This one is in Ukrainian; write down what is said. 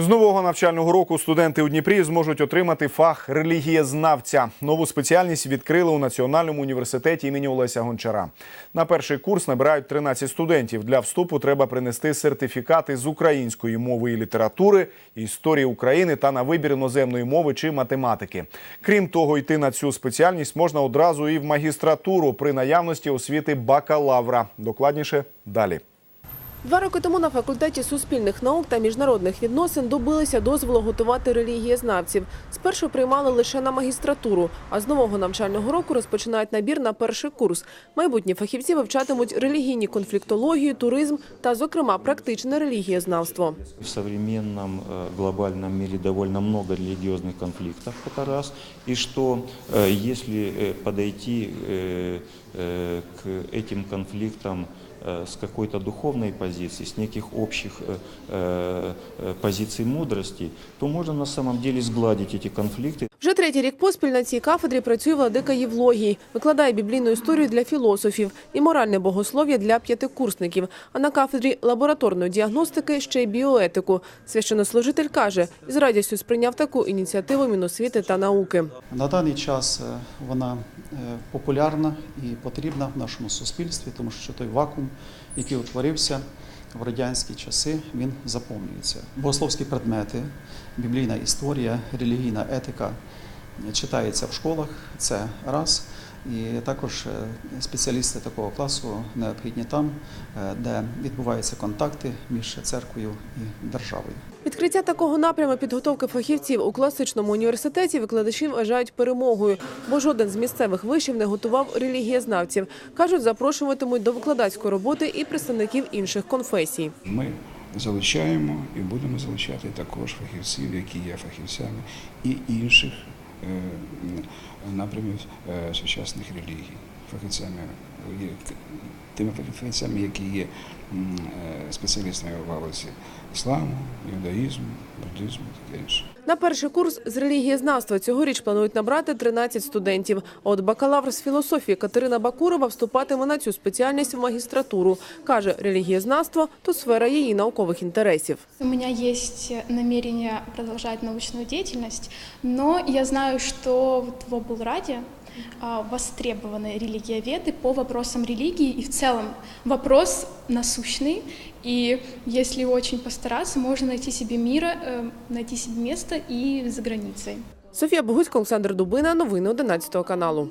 З нового навчального року студенти у Дніпрі зможуть отримати фах релігієзнавця. Нову спеціальність відкрили у Національному університеті імені Олеся Гончара. На перший курс набирають 13 студентів. Для вступу треба принести сертифікати з української мови і літератури, історії України та на вибір іноземної мови чи математики. Крім того, йти на цю спеціальність можна одразу і в магістратуру при наявності освіти бакалавра. Докладніше далі. Два роки тому на факультеті суспільних наук та міжнародних відносин добилися дозволу готувати релігієзнавців. Спершу приймали лише на магістратуру, а з нового навчального року розпочинають набір на перший курс. Майбутні фахівці вивчатимуть релігійні конфліктологію, туризм та, зокрема, практичне релігієзнавство. В современном э, глобальном мире довольно много религиозных конфликтов, это раз. И что э, если э, подойти э, э, к этим конфликтам э, с какой-то духовной позиции, с неких общих э, э, позиций мудрости, то можно на самом деле сгладить эти конфликты. Вже третій рік поспіль на цій кафедрі працює владика Євлогій. Викладає біблійну історію для філософів і моральне богослов'я для п'ятикурсників. А на кафедрі лабораторної діагностики ще й біоетику. Священнослужитель каже, з радістю сприйняв таку ініціативу Міносвіти та науки. На даний час е, вона е, популярна і потрібна в нашому суспільстві, тому що той вакуум, який утворився в радянські часи, він заповнюється. Богословські предмети, біблійна історія, релігійна етика читається в школах. Це раз. І також е, спеціалісти такого класу необхідні там, е, де відбуваються контакти між церквою і державою. Відкриття такого напряму підготовки фахівців у класичному університеті викладачі вважають перемогою, бо жоден з місцевих вишів не готував релігієзнавців. Кажуть, запрошуватимуть до викладацької роботи і представників інших конфесій. Ми залучаємо і будемо залучати також фахівців, які є фахівцями і інших напрямів е, сучасних релігій, фахівцями є тими фахівцями, які є спеціалістами в галузі ісламу, юдаїзму, буддизму таке інше. На перший курс з релігієзнавства цьогоріч планують набрати 13 студентів. От бакалавр з філософії Катерина Бакурова вступатиме на цю спеціальність в магістратуру. Каже, релігієзнавство – то сфера її наукових інтересів. У меня есть намерение продолжать научную деятельность, но я знаю, что вот в облраде а, востребованы религиоведы по вопросам религии, и в целом вопрос насущный, и если очень постараться, можно найти себе мира, э, найти себе место и за границей. Софія Богуцька, Олександр Дубина. Новини 11 каналу.